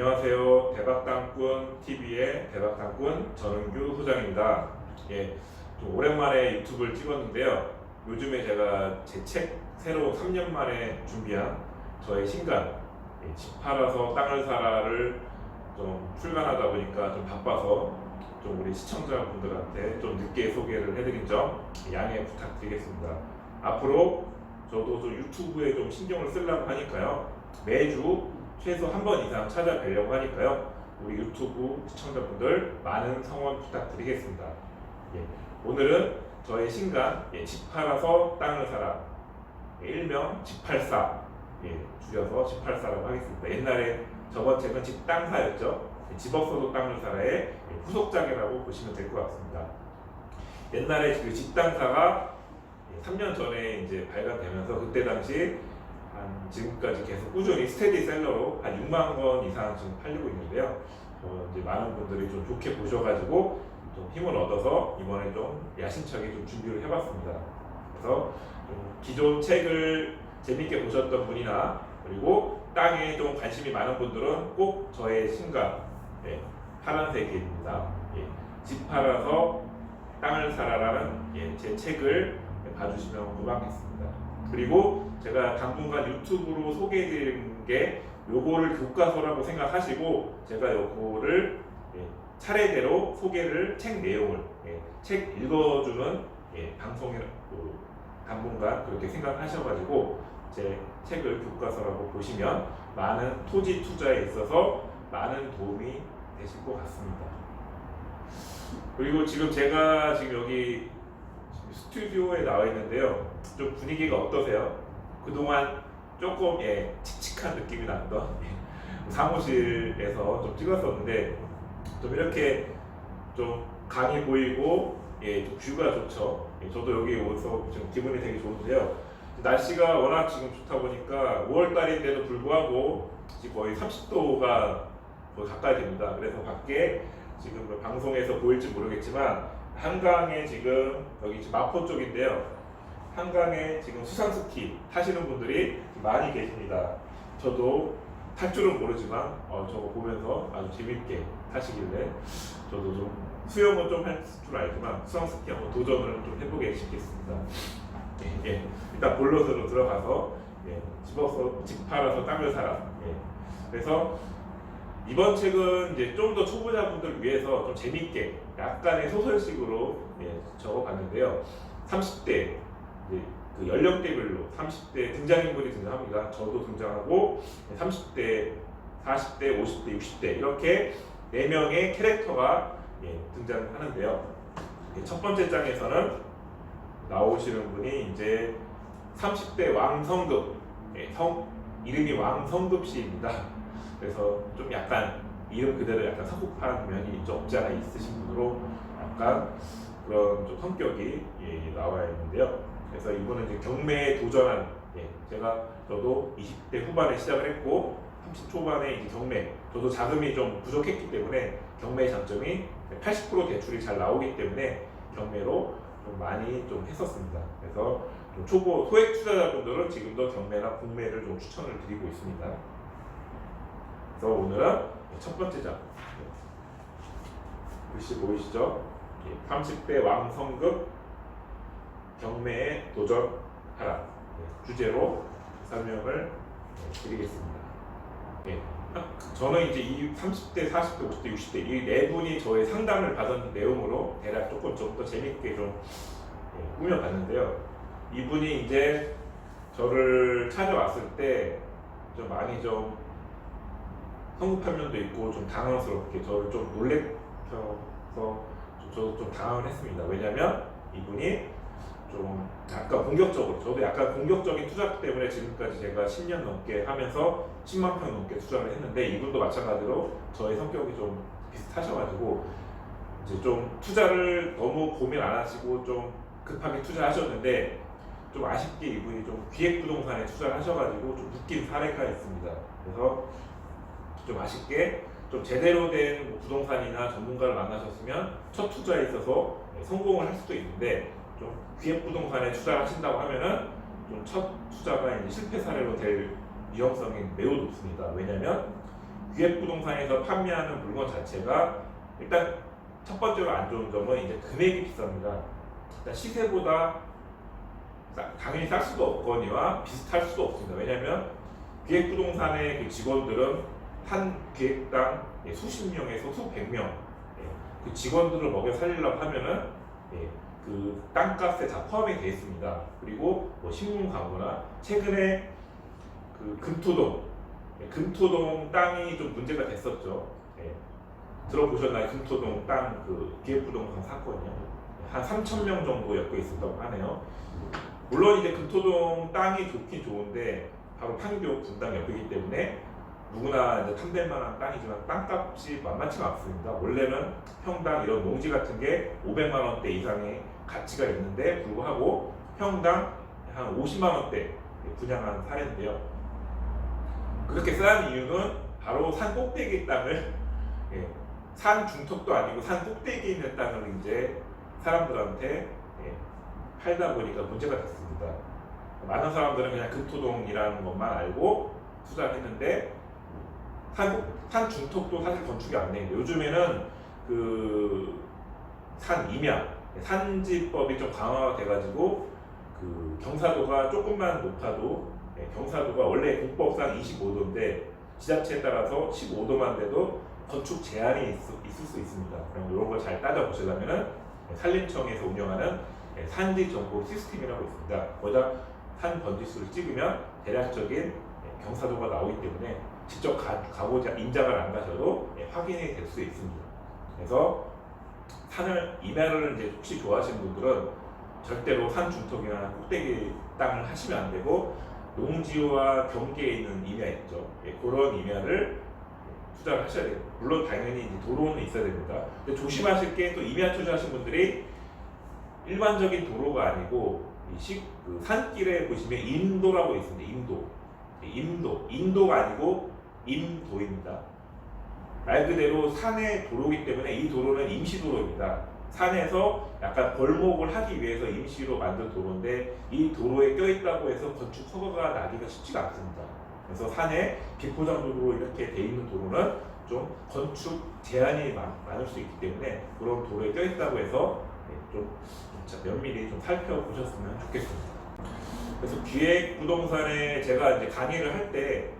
안녕하세요. 대박당꾼 TV의 대박당꾼 전은규 소장입니다. 예, 좀 오랜만에 유튜브를 찍었는데요. 요즘에 제가 제 책 새로 3년 만에 준비한 저의 신간 예, 집 팔아서 땅을 사라를 좀 출간하다 보니까 좀 바빠서 좀 우리 시청자분들한테 좀 늦게 소개를 해드린 점 양해 부탁드리겠습니다. 앞으로 저도 좀 유튜브에 좀 신경을 쓰려고 하니까요. 매주 최소 한 번 이상 찾아뵈려고 하니까요. 우리 유튜브 시청자분들 많은 성원 부탁드리겠습니다. 예, 오늘은 저의 신간 예, 집 팔아서 땅을 사라 예, 일명 집팔사 예, 줄여서 집팔사라고 하겠습니다. 옛날에 저번 책은 집땅사였죠. 예, 집 없어도 땅을 사라의 예, 후속작이라고 보시면 될 것 같습니다. 옛날에 그 집땅사가 3년 전에 이제 발간되면서 그때 당시 한 지금까지 계속 꾸준히 스테디셀러로 한 6만 권 이상 지금 팔리고 있는데요. 어, 이제 많은 분들이 좀 좋게 보셔가지고 좀 힘을 얻어서 이번에 좀 야심차게 좀 준비를 해봤습니다. 그래서 좀 기존 책을 재밌게 보셨던 분이나 그리고 땅에 좀 관심이 많은 분들은 꼭 저의 신간 예, 파란색입니다. 예, 집 팔아서 땅을 사라라는 예, 제 책을 봐주시면 고맙겠습니다. 그리고 제가 당분간 유튜브로 소개해드린 게 요거를 교과서라고 생각하시고 제가 요거를 예, 차례대로 소개를 책 내용을 예, 책 읽어주는 예, 그, 당분간 그렇게 생각하셔가지고 제 책을 교과서라고 보시면 많은 토지 투자에 있어서 많은 도움이 되실 것 같습니다. 그리고 지금 제가 지금 여기 스튜디오에 나와 있는데요. 좀 분위기가 어떠세요? 그동안 조금 예, 칙칙한 느낌이 났던 예, 사무실에서 좀 찍었었는데 좀 이렇게 좀 강이 보이고 예, 좀 뷰가 좋죠. 예, 저도 여기 오서 지금 기분이 되게 좋은데요. 날씨가 워낙 지금 좋다 보니까 5월 달인데도 불구하고 지금 거의 30도가 거의 가까이 됩니다. 그래서 밖에 지금 뭐 방송에서 보일지 모르겠지만 한강에 지금 여기 지금 마포 쪽인데요. 한강에 지금 수상 스키 타시는 분들이 많이 계십니다. 저도 탈 줄은 모르지만 어, 저거 보면서 아주 재밌게 타시길래 저도 좀 수영은 좀 할 줄 알지만 수상 스키 한번 도전을 좀 해보게 싶겠습니다. 예, 예. 일단 본론으로 들어가서 예, 집어서 집 팔아서 땅을 사라. 예. 그래서 이번 책은 이제 좀 더 초보자분들 위해서 좀 재밌게 약간의 소설식으로 예, 적어봤는데요. 30대 이제 그 연령대별로 30대 등장인물이 등장합니다. 저도 등장하고 30대, 40대, 50대, 60대 이렇게 네 명의 캐릭터가 예, 등장하는데요. 예, 첫 번째 장에서는 나오시는 분이 이제 30대 왕성급 예, 성 이름이 왕성급 씨입니다. 그래서 좀 약간 이름 그대로 약간 서구판 면이 좀 없지 않아 있으신 분으로 약간 그런 좀 성격이 예, 예, 나와 있는데요. 그래서 이분은 이제 경매에 도전한 예, 제가 저도 20대 후반에 시작을 했고 30 초반에 이제 경매 저도 자금이 좀 부족했기 때문에 경매 장점이 80% 대출이 잘 나오기 때문에 경매로 좀 많이 좀 했었습니다. 그래서 좀 초보 소액 투자자분들은 지금도 경매나 공매를 좀 추천을 드리고 있습니다. 그래서 오늘은 첫 번째 장 글씨 보이시죠? 30대 왕성급 경매에 도전하라 예, 주제로 설명을 드리겠습니다. 예, 저는 이제 이 30대, 40대, 50대, 60대 이 네 분이 저의 상담을 받은 내용으로 대략 조금 좀 더 재밌게 좀 예, 꾸며봤는데요. 이분이 이제 저를 찾아왔을 때 좀 많이 좀 성급한 면도 있고 좀 당황스럽게 저를 좀 놀래켜서 좀 저도 좀 당황을 했습니다. 왜냐면 이분이 좀 약간 공격적으로 저도 약간 공격적인 투자 때문에 지금까지 제가 10년 넘게 하면서 10만 평 넘게 투자를 했는데 이분도 마찬가지로 저의 성격이 좀 비슷하셔가지고 이제 좀 투자를 너무 고민 안 하시고 좀 급하게 투자하셨는데 좀 아쉽게 이분이 좀 기획 부동산에 투자를 하셔가지고 좀 묶인 사례가 있습니다. 그래서 좀 아쉽게 좀 제대로 된뭐 부동산이나 전문가를 만나셨으면 첫 투자에 있어서 성공을 할 수도 있는데 좀 기획 부동산에 투자를 하신다고 하면은 좀 첫 투자가 이제 실패 사례로 될 위험성이 매우 높습니다. 왜냐하면 기획 부동산에서 판매하는 물건 자체가 일단 첫 번째로 안 좋은 점은 이제 금액이 비쌉니다. 일단 시세보다 싸- 당연히 쌀 수도 없거니와 비슷할 수도 없습니다. 왜냐하면 기획 부동산의 그 직원들은 한 기획당 예, 수십 명에서 수백 명, 예, 그 직원들을 먹여 살리려고 하면은 예, 그 땅값에 다 포함이 되어 있습니다. 그리고 뭐 신문 광고나 최근에 그 금토동, 예, 금토동 땅이 좀 문제가 됐었죠. 예, 들어보셨나요? 금토동 땅 그 기획부동산 사건이요. 한 3천 명 정도 엮여 있었다고 하네요. 물론 이제 금토동 땅이 좋긴 좋은데 바로 판교 분당 옆이기 때문에 누구나 이제 탐될 만한 땅이지만 땅값이 만만치가 않습니다. 원래는 평당 이런 농지 같은 게 500만 원대 이상의 가치가 있는데 불구하고 평당 한 50만 원대 분양한 사례인데요. 그렇게 싼 이유는 바로 산 꼭대기 땅을 예, 산 중턱도 아니고 산 꼭대기에 있는 땅을 이제 사람들한테 예, 팔다 보니까 문제가 됐습니다. 많은 사람들은 그냥 금토동이라는 것만 알고 투자를 했는데 산, 산 중턱도 사실 건축이 안 되는데 요즘에는 그 산 임야, 산지법이 좀 강화가 돼가지고 그 경사도가 조금만 높아도 예, 경사도가 원래 국법상 25도인데 지자체에 따라서 15도만 돼도 건축 제한이 있, 있을 수 있습니다. 그럼 이런 걸 잘 따져보시려면은 산림청에서 운영하는 예, 산지 정보 시스템이라고 있습니다. 거기다 산 번지수를 찍으면 대략적인 예, 경사도가 나오기 때문에 직접 가, 가보자 인장을 안 가셔도 예, 확인이 될 수 있습니다. 그래서 산을 임야를 이제 혹시 좋아하시는 분들은 절대로 산 중턱이나 꼭대기 땅을 하시면 안 되고 농지와 경계에 있는 임야 있죠. 예, 그런 임야를 투자를 하셔야 돼요. 물론 당연히 이제 도로는 있어야 됩니다. 근데 조심하실 게 또 임야 투자하신 분들이 일반적인 도로가 아니고 이 시, 그 산길에 보시면 인도라고 있습니다. 인도. 인도. 인도가 아니고 임도입니다. 말 그대로 산의 도로이기 때문에 이 도로는 임시 도로입니다. 산에서 약간 벌목을 하기 위해서 임시로 만든 도로인데 이 도로에 껴있다고 해서 건축 허가가 나기가 쉽지가 않습니다. 그래서 산에 비포장도로 이렇게 돼 있는 도로는 좀 건축 제한이 많, 많을 수 있기 때문에 그런 도로에 껴있다고 해서 네, 좀, 좀 면밀히 좀 살펴보셨으면 좋겠습니다. 그래서 기획 부동산에 제가 이제 강의를 할때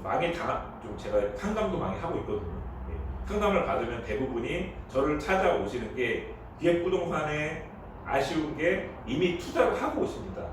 많이 당, 좀 제가 상담도 많이 하고 있거든요. 예, 상담을 받으면 대부분이 저를 찾아오시는 게 기획 부동산에 아쉬운 게 이미 투자를 하고 오십니다.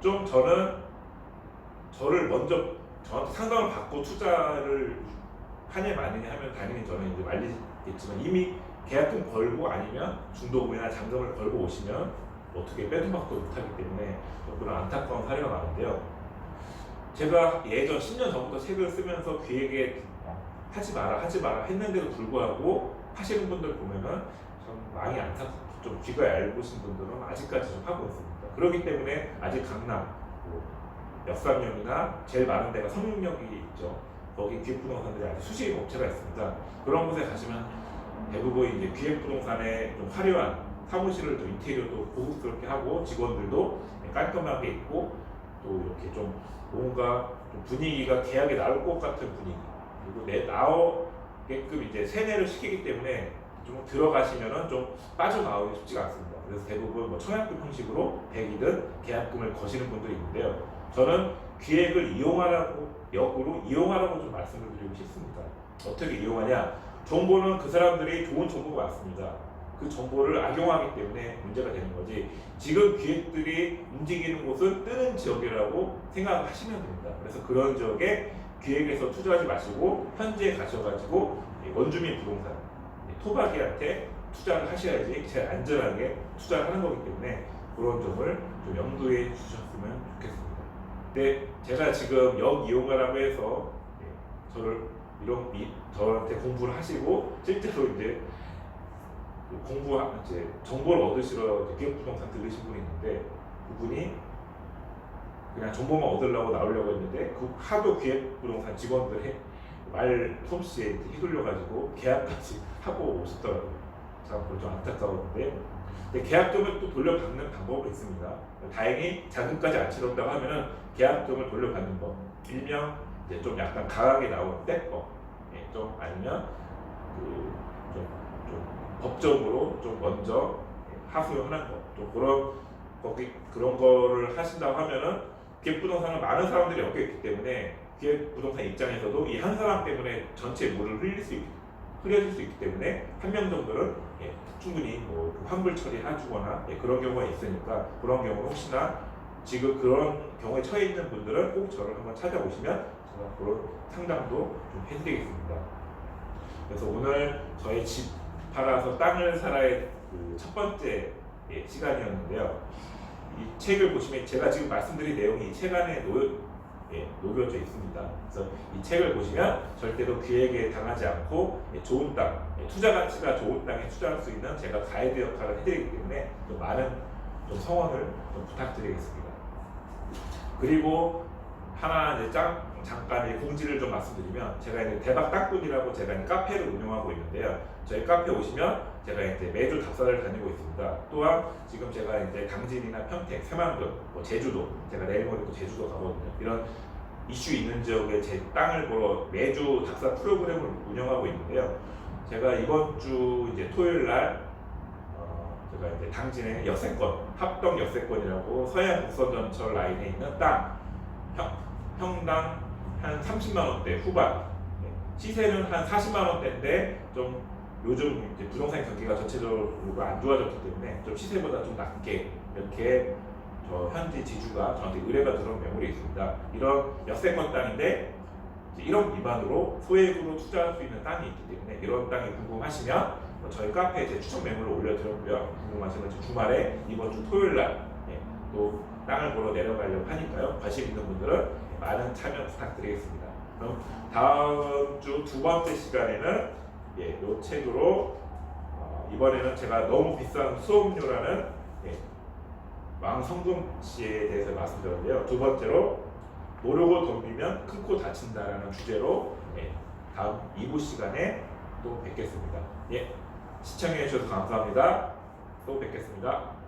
좀 저는 저를 먼저 저한테 상담을 받고 투자를 하냐 마느냐 하면 당연히 저는 이제 말리겠지만 이미 계약금 걸고 아니면 중도금이나 잔금을 걸고 오시면 어떻게 빼도 박도 못하기 때문에 좀 그런 안타까운 사례가 많은데요. 제가 예전 10년 전부터 책을 쓰면서 기획에 하지 마라 하지 마라 했는데도 불구하고 하시는 분들 보면은 좀 많이 안타깝고 좀 귀가 얇으신 분들은 아직까지 좀 하고 있습니다. 그렇기 때문에 아직 강남, 뭐 역삼역이나 제일 많은 데가 성육역이 있죠. 거기 기획부동산들이 아직 수십 업체가 있습니다. 그런 곳에 가시면 대부분 이제 기획부동산에 좀 화려한 사무실을 좀 인테리어도 고급스럽게 하고 직원들도 깔끔하게 있고 또 이렇게 좀 뭔가 좀 분위기가 계약에 나올 것 같은 분위기 그리고 내 나오게끔 이제 세뇌를 시키기 때문에 좀 들어가시면은 좀 빠져나오기 쉽지가 않습니다. 그래서 대부분 뭐 청약금 형식으로 100이든 계약금을 거시는 분들이 있는데요. 저는 기획을 이용하라고 역으로 이용하라고 좀 말씀을 드리고 싶습니다. 어떻게 이용하냐? 정보는 그 사람들이 좋은 정보가 많습니다. 그 정보를 악용하기 때문에 문제가 되는 거지. 지금 기획들이 움직이는 곳은 뜨는 지역이라고 생각하시면 됩니다. 그래서 그런 지역에 기획에서 투자하지 마시고 현지에 가셔가지고 이 원주민 부동산 이 토박이한테 투자를 하셔야지 제일 안전하게 투자를 하는 거기 때문에 그런 점을 좀 염두에 주셨으면 좋겠습니다. 근데 제가 지금 역 이용하라고 해서 예, 저를 이런 이, 저한테 공부를 하시고 실제로 이제 그 공부 이제 정보를 얻으시러 이제 기업 부동산 들으신 분이 있는데 그분이 그냥 정보만 얻으려고 나오려고 했는데 그 하도 기획부동산 직원들 해, 말 솜씨에 휘둘려가지고 계약까지 하고 오셨더라고요. 참 그거 좀 안타까웠는데 근데 계약금을 또 돌려받는 방법이 있습니다. 다행히 자금까지 안 치렀다고 하면은 계약금을 돌려받는 법 일명 이제 좀 약간 강하게 나오는 때법, 예, 좀 아니면 그 좀, 좀 법적으로 좀 먼저 예, 하소연하는 거, 좀 그런 거기 그런 거를 하신다고 하면은 기획 부동산은 많은 사람들이 엮여 있기 때문에 기획 부동산 입장에서도 이 한 사람 때문에 전체 물을 흘릴 수 있, 흘려질 수 있기 때문에 한 명 정도는 예, 충분히 뭐그 환불 처리해주거나 예, 그런 경우가 있으니까 그런 경우 혹시나 지금 그런 경우에 처해 있는 분들은 꼭 저를 한번 찾아오시면 제가 그런 상담도 좀 해드리겠습니다. 그래서 오늘 저희 집 팔아서 땅을 살아의 그 첫 번째 예, 시간이었는데요. 이 책을 보시면 제가 지금 말씀드린 내용이 이 책 안에 놓여, 예, 녹여져 있습니다. 그래서 이 책을 보시면 절대로 기획에 당하지 않고 예, 좋은 땅, 예, 투자 가치가 좋은 땅에 투자할 수 있는 제가 가이드 역할을 해드리기 때문에 좀 많은 좀 성원을 좀 부탁드리겠습니다. 그리고 하나 이제 짱, 잠깐 이 공지를 좀 말씀드리면 제가 이제 대박 땅꾼이라고 제가 카페를 운영하고 있는데요. 저희 카페 오시면 제가 이제 매주 답사를 다니고 있습니다. 또한 지금 제가 이제 당진이나 평택, 새만금, 뭐 제주도 제가 내일 모레 또 제주도 가거든요. 이런 이슈 있는 지역에 제 땅을 보러 매주 답사 프로그램을 운영하고 있는데요. 제가 이번 주 이제 토요일 날 어, 제가 이제 당진의 역세권 합동 역세권이라고 서해안 국선전철 라인에 있는 땅 형, 평당 한 30만 원대 후반 네, 시세는 한 40만 원대인데 좀 요즘 이제 부동산 경기가 전체적으로 안 좋아졌기 때문에 좀 시세보다 좀 낮게 이렇게 저 현지 지주가 저한테 의뢰가 들어온 매물이 있습니다. 이런 역세권 땅인데 이제 1억 미만으로 소액으로 투자할 수 있는 땅이 있기 때문에 이런 땅이 궁금하시면 뭐 저희 카페에 제 추천 매물을 올려드렸고요. 궁금하시면 저 주말에 이번 주 토요일 날 예, 또 땅을 보러 내려가려고 하니까요. 관심 있는 분들은 많은 참여 부탁드리겠습니다. 그럼 다음 주 두 번째 시간에는 예, 요 책으로 어, 이번에는 제가 너무 비싼 수업료라는 예, 왕성금 씨에 대해서 말씀드렸는데요. 두 번째로 모르고 덤비면 큰 코 다친다라는 주제로 예, 다음 2부 시간에 또 뵙겠습니다. 예, 시청해 주셔서 감사합니다. 또 뵙겠습니다.